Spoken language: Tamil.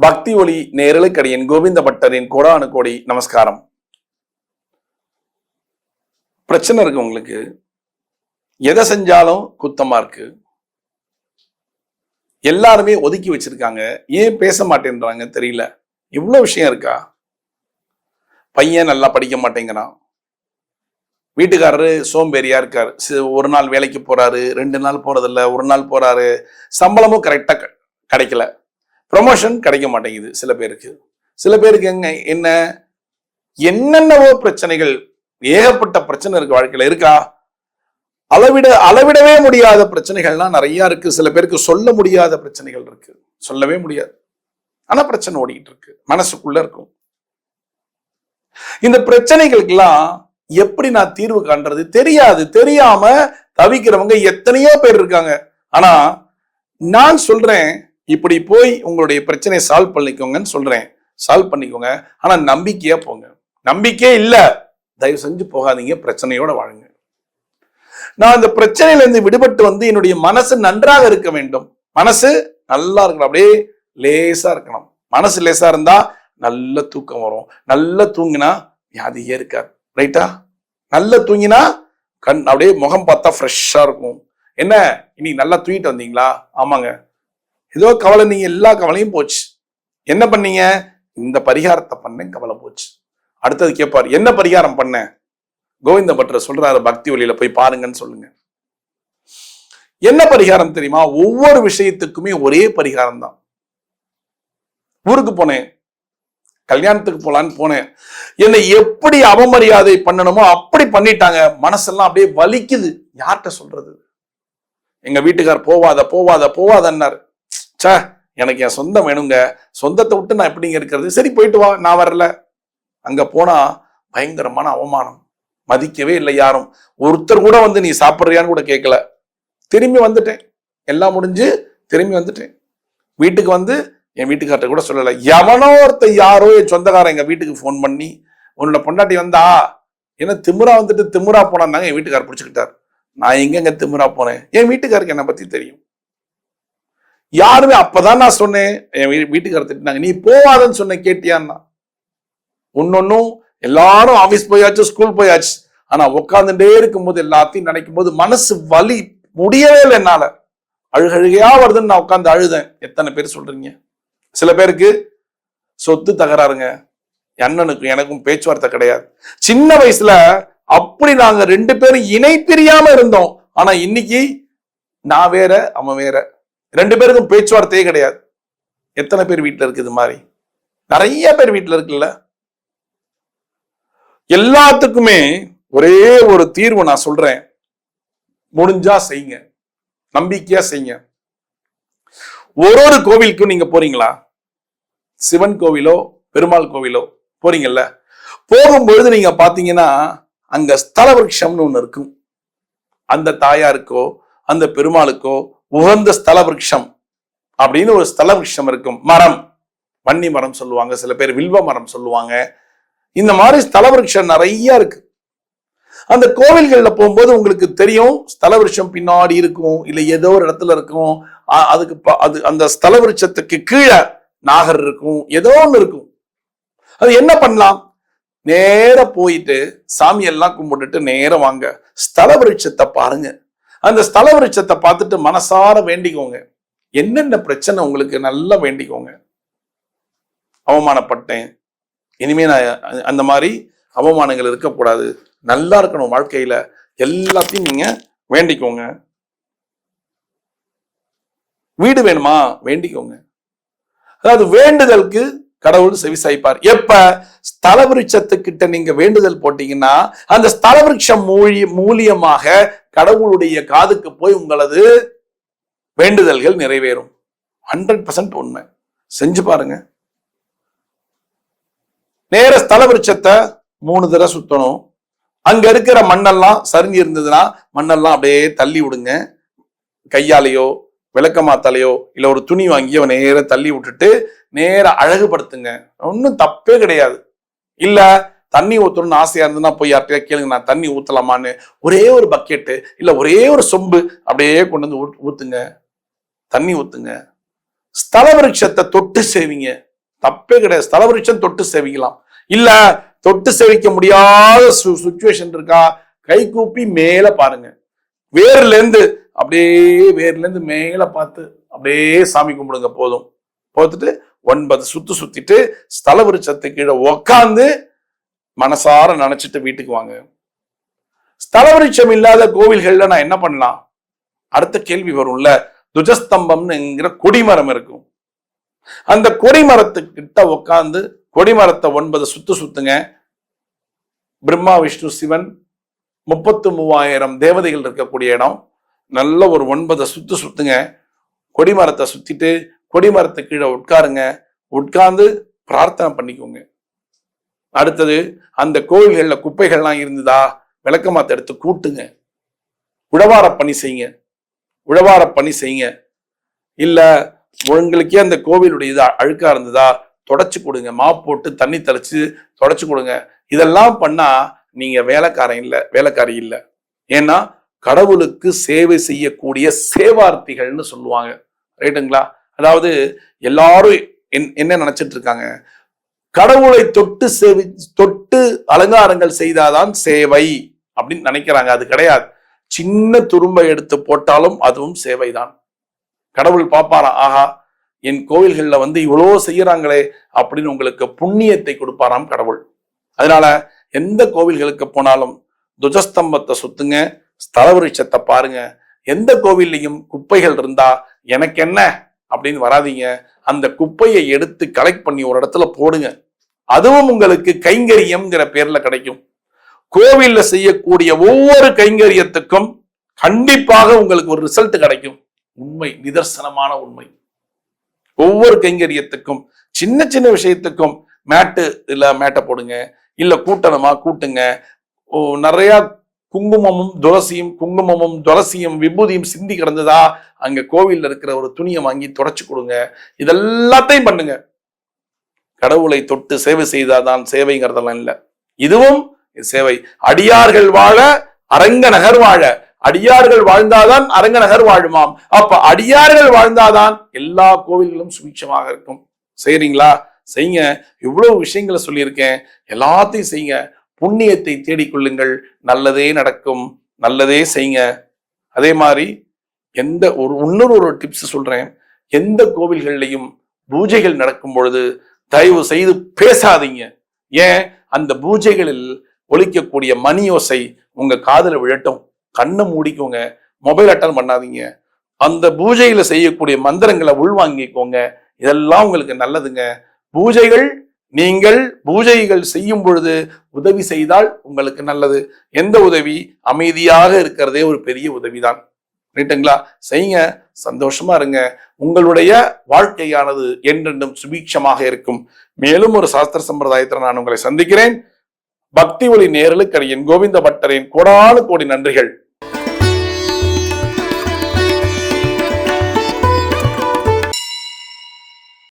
பக்தி ஒளி நேரலுக்கடியின் கோவிந்த பட்டரின் கோடானு கோடி நமஸ்காரம். பிரச்சனை இருக்கு உங்களுக்கு. எதை செஞ்சாலும் குத்தமா இருக்கு. எல்லாருமே ஒதுக்கி வச்சிருக்காங்க. ஏன் பேச மாட்டேன்றாங்க தெரியல. இவ்வளவு விஷயம் இருக்கா? பையன் நல்லா படிக்க மாட்டேங்கிறான். வீட்டுக்காரரு சோம்பேறியா இருக்கார். ஒரு நாள் வேலைக்கு போறாரு ரெண்டு நாள் போறதில்ல ஒரு நாள் போறாரு. சம்பளமும் கரெக்டா கிடைக்கல. ப்ரொமோஷன் கிடைக்க மாட்டேங்குது சில பேருக்கு. சில பேருக்கு எங்க என்ன என்னென்னவோ பிரச்சனைகள் ஏகப்பட்ட பிரச்சனை இருக்கு வாழ்க்கையில இருக்கா? அளவிட அளவிடவே முடியாத பிரச்சனைகள்லாம் நிறைய இருக்கு. சில பேருக்கு சொல்ல முடியாத பிரச்சனைகள் இருக்கு. சொல்லவே முடியாது. ஆனா பிரச்சனை ஓடிக்கிட்டு இருக்கு. மனசுக்குள்ள இருக்கும். இந்த பிரச்சனைகளுக்கெல்லாம் எப்படி நான் தீர்வு காண்றது? தெரியாது. தெரியாம தவிக்கிறவங்க எத்தனையோ பேர் இருக்காங்க. ஆனா நான் சொல்றேன் இப்படி போய் உங்களுடைய பிரச்சனையை சால்வ் பண்ணிக்கோங்கன்னு சொல்றேன். சால்வ் பண்ணிக்கோங்க. ஆனா நம்பிக்கையா போங்க. நம்பிக்கையே இல்லை. தயவு செஞ்சு போகாதீங்க. பிரச்சனையோட வாழுங்க. நான் இந்த பிரச்சனையிலேருந்து விடுபட்டு வந்து என்னுடைய மனசு நன்றாக இருக்க வேண்டும். மனசு நல்லா இருக்கணும். அப்படியே லேசா இருக்கணும். மனசு லேசா இருந்தா நல்ல தூக்கம் வரும். நல்லா தூங்கினா வியாதியே இருக்காது. ரைட்டா நல்லா தூங்கினா கண் அப்படியே முகம் பார்த்தா ஃப்ரெஷ்ஷாக இருக்கும். என்ன? இன்னைக்கு நல்லா தூங்கிட்டு வந்தீங்களா? ஆமாங்க. ஏதோ கவலை நீங்க எல்லா கவலையும் போச்சு. என்ன பண்ணீங்க? இந்த பரிகாரத்தை பண்ணேன் கவலை போச்சு. அடுத்தது கேட்பார் என்ன பரிகாரம் பண்ணேன் கோவிந்த பட்டர் சொல்றாரு பக்தி வழியில போய் பாருங்கன்னு சொல்லுங்க. என்ன பரிகாரம் தெரியுமா? ஒவ்வொரு விஷயத்துக்குமே ஒரே பரிகாரம் தான். ஊருக்கு போனேன். கல்யாணத்துக்கு போலான்னு போனேன். என்னை எப்படி அவமரியாதை பண்ணணுமோ அப்படி பண்ணிட்டாங்க. மனசெல்லாம் அப்படியே வலிக்குது. யார்கிட்ட சொல்றது? எங்க வீட்டுக்கார் போவாத போவாத போவாதன்னாரு. சே எனக்கு என் சொந்தம் வேணுங்க. சொந்தத்தை விட்டு நான் எப்படிங்க இருக்கிறது? சரி போயிட்டு வா நான் வரல. அங்க போனா பயங்கரமான அவமானம். மதிக்கவே இல்லை யாரும். ஒருத்தர் கூட வந்து நீ சாப்பிட்றியான்னு கூட கேட்கல. திரும்பி வந்துட்டேன். எல்லாம் முடிஞ்சு திரும்பி வந்துட்டேன். வீட்டுக்கு வந்து என் வீட்டுக்கார்ட்ட கூட சொல்லலை. எவனோ ஒருத்த யாரோ என் சொந்தக்காரன் எங்க வீட்டுக்கு ஃபோன் பண்ணி உன்னோட பொண்டாட்டி வந்தா? ஏன்னா திமுரா வந்துட்டு திமுரா போனாங்க என் வீட்டுக்கார் பிடிச்சிக்கிட்டார். நான் எங்கெங்க திமுரா போனேன்? என் வீட்டுக்காருக்கு என்னை பத்தி தெரியும். யாருமே அப்பதான் நான் சொன்னேன். என் வீட்டுக்காரர் திட்டினாங்க நீ போவாதன்னு சொன்னேன் கேட்டியான்னா? ஒன்னொன்னும் எல்லாரும் ஆபீஸ் போயாச்சு ஸ்கூல் போயாச்சு. ஆனா உட்காந்துட்டே இருக்கும்போது எல்லாத்தையும் நினைக்கும் போது மனசு வலி முடியவே இல்லை என்னால. அழுகழுகையா வருதுன்னு நான் உட்காந்து அழுதேன். எத்தனை பேர் சொல்றீங்க? சில பேருக்கு சொத்து தகராறுங்க. அண்ணனுக்கும் எனக்கும் பேச்சுவார்த்தை கிடையாது. சின்ன வயசுல அப்படி நாங்க ரெண்டு பேரும் இணை பிரியாம இருந்தோம். ஆனா இன்னைக்கு நான் வேற அவன் வேற. ரெண்டு பேருக்கும் பேச்சுவார்த்தையே கிடையாது. எத்தனை பேர் வீட்டில் இருக்குது மாதிரி? நிறைய பேர் வீட்டில் இருக்குல்ல? எல்லாத்துக்குமே ஒரே ஒரு தீர்வு நான் சொல்றேன். முடிஞ்சா செய்யுங்க. நம்பிக்கையா செய்யுங்க. ஒரு ஒரு கோவிலுக்கும் நீங்க போறீங்களா? சிவன் கோவிலோ பெருமாள் கோவிலோ போறீங்கல்ல? போகும்பொழுது நீங்க பாத்தீங்கன்னா அங்க ஸ்தல விருட்சம்னு ஒண்ணு இருக்கும். அந்த தாயாருக்கோ அந்த பெருமாளுக்கோ உகந்த ஸ்தல விரக்ஷம் அப்படின்னு ஒரு ஸ்தல விரக்ஷம் இருக்கும். மரம். வன்னி மரம் சொல்லுவாங்க. சில பேர் வில்வ மரம் சொல்லுவாங்க. இந்த மாதிரி ஸ்தல விரக்ஷம் நிறைய இருக்கு. அந்த கோவில்களில் போகும்போது உங்களுக்கு தெரியும் ஸ்தல விருட்சம் பின்னாடி இருக்கும் இல்லை ஏதோ ஒரு இடத்துல இருக்கும். அதுக்கு ப- அது அந்த ஸ்தல விருட்சத்துக்கு கீழே நாகர் இருக்கும். ஏதோ ஒன்று இருக்கும். அது என்ன பண்ணலாம்? நேர போயிட்டு சாமியெல்லாம் கும்பிட்டுட்டு நேரம் வாங்க. ஸ்தல விருட்சத்தை பாருங்க. அந்த ஸ்தல விருட்சத்தை பார்த்துட்டு மனசார வேண்டிக்கோங்க. என்னென்ன பிரச்சனை உங்களுக்கு நல்லா வேண்டிக்கோங்க. அவமானப்பட்டேன். இனிமே நான் அந்த மாதிரி அவமானங்கள் இருக்கக்கூடாது. நல்லா இருக்கணும் வாழ்க்கையில. எல்லாத்தையும் நீங்க வேண்டிக்கோங்க. வீடு வேணுமா? வேண்டிக்கோங்க. அதாவது வேண்டுதலுக்கு கடவுள் செவிசாய்ப்பார். எப்ப? ஸ்தல விருட்சத்துக்கிட்ட நீங்க வேண்டுதல் போட்டீங்கன்னா அந்த ஸ்தல விருட்சம் மூலி மூலியமாக கடவுளுடைய காதுக்கு போய் உங்களது வேண்டுதல்கள் நிறைவேறும். ஹண்ட்ரட் பர்சன்ட் உண்மை. செஞ்சு பாருங்க. நேர ஸ்தல விருட்சத்தை மூணு தடவை சுத்தணும். அங்க இருக்கிற மண்ணெல்லாம் சரிஞ்சு இருந்ததுன்னா மண்ணெல்லாம் அப்படியே தள்ளி விடுங்க. கையாலேயோ விளக்கமாத்தாலையோ இல்லை ஒரு துணி வாங்கி அவன் நேர தள்ளி விட்டுட்டு நேர அழகுபடுத்துங்க. ஒன்றும் தப்பே கிடையாது. இல்லை தண்ணி ஊற்றணும்னு ஆசையாக இருந்ததுன்னா போய் யார்கிட்டயா கேளுங்க நான் தண்ணி ஊற்றலாமான்னு ஒரே ஒரு பக்கெட்டு இல்லை ஒரே ஒரு சொம்பு அப்படியே கொண்டு வந்து ஊற்றுங்க தண்ணி ஊற்றுங்க ஸ்தல விருட்சத்தை தொட்டு சேவிங்க. தப்பே கிடையாது. ஸ்தல விருட்சம் தொட்டு சேவிக்கலாம். இல்லை தொட்டு சேவிக்க முடியாத சுச்சுவேஷன் இருக்கா? கை கூப்பி மேலே பாருங்க. வேர்லேருந்து அப்படியே வேர்லேருந்து மேலே பார்த்து அப்படியே சாமி கும்பிடுங்க போதும். பார்த்துட்டு ஒன்பது சுத்து சுத்திட்டு ஸ்தல விருட்சத்து கீழே உக்காந்து மனசார நினைச்சிட்டு வீட்டுக்கு வாங்க. ஸ்தல விருட்சம் இல்லாத கோவில்கள்ல நான் என்ன பண்ணலாம்? அடுத்த கேள்வி வரும்ல துஜஸ்தம்பம்னுங்கிற கொடிமரம் இருக்கும். அந்த கொடிமரத்துக்கிட்ட உட்காந்து கொடிமரத்தை ஒன்பது சுத்து சுத்துங்க. பிரம்மா விஷ்ணு சிவன் முப்பத்து மூவாயிரம் தேவதைகள் இருக்கக்கூடிய இடம். நல்ல ஒரு ஒன்பதை சுத்து சுத்துங்க. கொடிமரத்தை சுத்திட்டு கொடிமரத்து கீழே உட்காருங்க. உட்கார்ந்து பிரார்த்தனை பண்ணிக்கோங்க. அடுத்தது அந்த கோவில்களில் குப்பைகள்லாம் இருந்ததா விளக்கமாத்த எடுத்து கூட்டுங்க. உழவார பணி செய்யுங்க. உழவார பணி செய்யுங்க. இல்ல உங்களுக்கே அந்த கோவிலுடைய இது அழுக்கா இருந்ததா தொடச்சு கொடுங்க. மாப் போட்டு தண்ணி தெளிச்சு தொடச்சு கொடுங்க. இதெல்லாம் பண்ணா நீங்க வேலைக்காரன் இல்லை வேலைக்காரி இல்லை. ஏன்னா கடவுளுக்கு சேவை செய்யக்கூடிய சேவார்த்திகள்னு சொல்லுவாங்க. ரைட்டுங்களா அதாவது எல்லாரும் என்- என்ன நினைச்சிட்டு இருக்காங்க கடவுளை தொட்டு சேவி தொட்டு அலங்காரங்கள் செய்தாதான் சேவை அப்படின்னு நினைக்கிறாங்க. அது கிடையாது. சின்ன துரும்பை எடுத்து போட்டாலும் அதுவும் சேவைதான். கடவுள் பார்ப்பாராம் ஆஹா என் கோவில்களில் வந்து இவ்வளோ செய்யறாங்களே அப்படின்னு உங்களுக்கு புண்ணியத்தை கொடுப்பாராம் கடவுள். அதனால எந்த கோவில்களுக்கு போனாலும் துஜஸ்தம்பத்தை சுத்துங்க. ஸ்தல விருட்சத்தை பாருங்க. எந்த கோவில்லையும் குப்பைகள் இருந்தா எனக்கு என்ன அப்படின்னு வராதீங்க. அந்த குப்பையை எடுத்து கலெக்ட் பண்ணி ஒரு இடத்துல போடுங்க. அதுவும் உங்களுக்கு கைங்கரியம்ங்கிற பேர்ல கிடைக்கும். கோவில்ல செய்யக்கூடிய ஒவ்வொரு கைங்கரியத்துக்கும் கண்டிப்பாக உங்களுக்கு ஒரு ரிசல்ட் கிடைக்கும். உண்மை நிதர்சனமான உண்மை. ஒவ்வொரு கைங்கரியத்துக்கும் சின்ன சின்ன விஷயத்துக்கும் மேட்டு இல்ல மேட்டை போடுங்க. இல்ல கூட்டணமா? கூட்டுங்க. ஓ, நிறைய குங்குமமும் துளசியும் குங்குமமும் துளசியும் விபூதியும் சிந்தி கிடந்ததா? அங்க கோவில்ல இருக்கிற ஒரு துணியை வாங்கி தொடச்சு கொடுங்க. இதெல்லாத்தையும் பண்ணுங்க. கடவுளை தொட்டு சேவை செய்தாதான் சேவைங்கிறதெல்லாம் இல்லை. இதுவும் சேவை. அடியார்கள் வாழ அரங்க நகர் வாழ. அடியார்கள் வாழ்ந்தாதான் அரங்க நகர் வாழுமாம். அப்ப அடியார்கள் வாழ்ந்தாதான் எல்லா கோவில்களும் சுபிட்சமாக இருக்கும். சரிங்களா செய்யுங்க. இவ்வளவு விஷயங்களை சொல்லியிருக்கேன். எல்லாத்தையும் செய்யுங்க. புண்ணியத்தை தேடிக்கொள்ளுங்கள். நல்லதே நடக்கும். நல்லதே செய்யுங்க. அதே மாதிரி எந்த ஒரு இன்னொரு ஒரு டிப்ஸ் சொல்றேன். எந்த கோவில்கள்லையும் பூஜைகள் நடக்கும் பொழுது தயவு செய்து பேசாதீங்க. ஏன்? அந்த பூஜைகளில் ஒழிக்கக்கூடிய மணி ஓசை உங்க காதுல விழட்டும். கண்ணை மூடிக்கோங்க. மொபைல் அட்டன் பண்ணாதீங்க. அந்த பூஜையில செய்யக்கூடிய மந்திரங்களை உள்வாங்கிக்கோங்க. இதெல்லாம் உங்களுக்கு நல்லதுங்க. பூஜைகள் நீங்கள் பூஜைகள் செய்யும் பொழுது உதவி செய்தால் உங்களுக்கு நல்லது. எந்த உதவி? அமைதியாக இருக்கிறதே ஒரு பெரிய உதவிதான். ரைட்டுங்களா செய்யுங்க சந்தோஷமா இருங்க. உங்களுடைய வாழ்க்கையானது என்றென்றும் சுபீட்சமாக இருக்கும். மேலும் ஒரு சாஸ்திர சம்பிரதாயத்தில் நான் உங்களை சந்திக்கிறேன். பக்தி ஒளி நேரலுக்கு என் கோவிந்த பட்டரின் கோடானு கோடி நன்றிகள்.